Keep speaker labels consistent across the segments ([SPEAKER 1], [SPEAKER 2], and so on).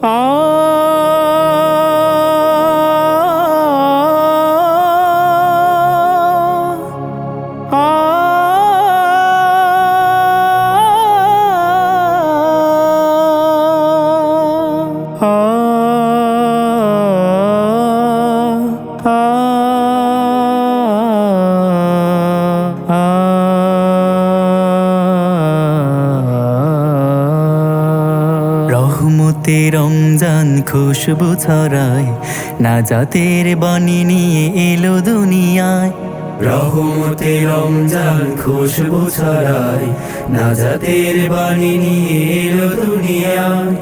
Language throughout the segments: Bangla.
[SPEAKER 1] 好、啊。রহমতে রমজান খুশবু ছড়ায় না জাতের বাণী নিয়ে এলো দুনিয়ায়। রহমতে রমজান খুশবু ছড়ায় না জাতের বাণী নিয়ে এলো দুনিয়ায়।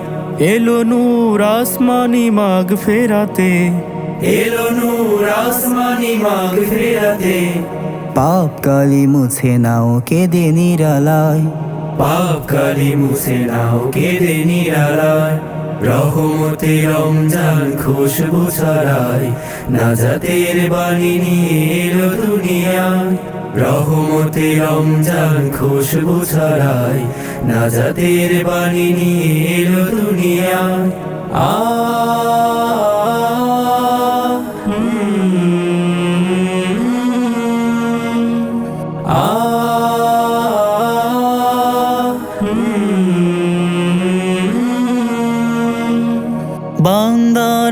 [SPEAKER 2] এলো নূর আসমানি মাগ ফেরাতে।
[SPEAKER 1] এলো নূর আসমানি মাগ ফেরাতে।
[SPEAKER 3] পাপ কালি মুছে নাও কেঁদে নিরালায়।
[SPEAKER 1] পাপ কালি মুছে নাও কেঁদে নিরালায়। রহমতে রমজান খুশবু ছড়ায়, নাজাতের বাণী নিয়ে এলো দুনিয়ায় রমজান খুশবু ছড়ায়, নাজাতের বাণী নিয়ে এলো দুনিয়ায় আ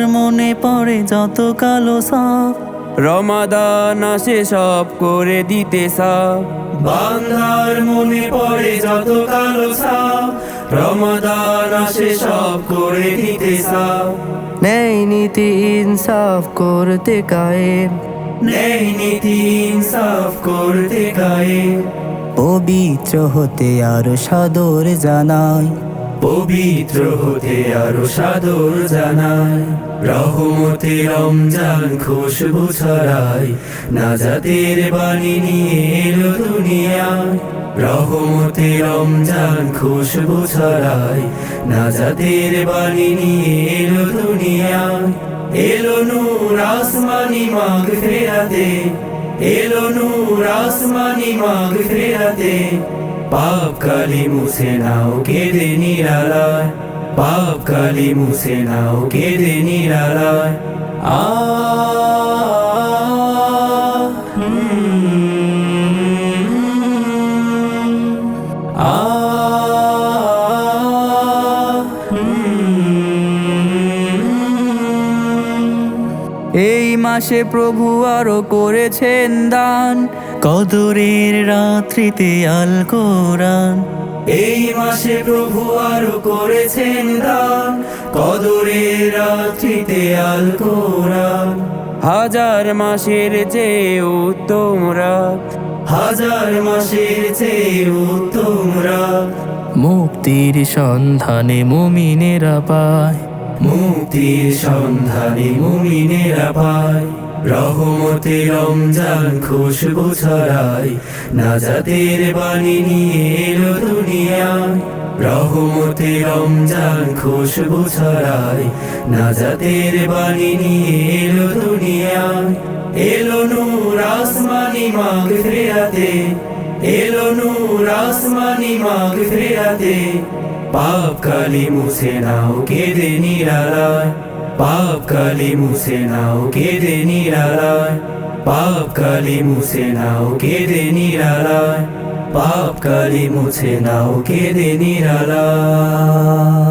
[SPEAKER 1] মনে পড়ে যত কালো সাপ।
[SPEAKER 2] রমাদান আসে সব করে দিতে সাপ।
[SPEAKER 1] বান্দার মনে পড়ে যত কালো সাপ। রমাদান আসে সব করে দিতে সাপ।
[SPEAKER 3] নেই নীতি ইনসাফ করতে কায়েম।
[SPEAKER 1] নেই নীতি ইনসাফ করতে গায়ে
[SPEAKER 3] পবিত্র হতে আর সাদর জানাই।
[SPEAKER 1] পবিত্র হতে আরও সাদর জানায়। রহমতে রমজান খুশবু ছড়ায়। নাজাতের বাণী নিয়ে এলো দুনিয়ায়। রহমতে রমজান খুশবু ছড়ায়। নাজাতের বাণী নিয়ে এলো দুনিয়ায়। এলো নূর আসমানি মাগ ফেরাতে। এলো নূর আসমানি মাগ ফেরাতে। পাপ কালি মুছে নাও, কেঁদে নিরালায়। পাপ কালি মুছে নাও, কেঁদে নিরালায়। আ
[SPEAKER 3] এই মাসে প্রভু আরও করেছেন দান।
[SPEAKER 1] কদরের রাত্রিতে আল কোরআন এই মাসে প্রভু আরও করেছেন দান। কদরের রাত্রিতে আল কোরআন
[SPEAKER 2] হাজার মাসের যে উত্তম রাত।
[SPEAKER 1] হাজার মাসের চেয়ে উত্তম রাত।
[SPEAKER 2] মুক্তির সন্ধানে মুমিনেরা পায়।
[SPEAKER 1] মুক্তির সন্ধানে মুমিনেরা পায়। রহমতে রমজান খুশবু ছড়ায় নাজাতের বাণী নিয়ে এলো দুনিয়ায় রহমতে রমজান খুশবু ছড়ায় নাজাতের বাণী নিয়ে এলো দুনিয়ায় এলো নূর আসমানি মাগ ফেরাতে, এলো নূর আসমানি মাগ পাপ কালি মুছে নাও কেঁদে নিরালায়। পাপ কালি মুছে নাও, কেঁদে নিরালায়। পাপ কালি মুছে নাও, কেঁদে নিরালায়। পাপ কালি মুছে নাও, কেঁদে নিরালায়।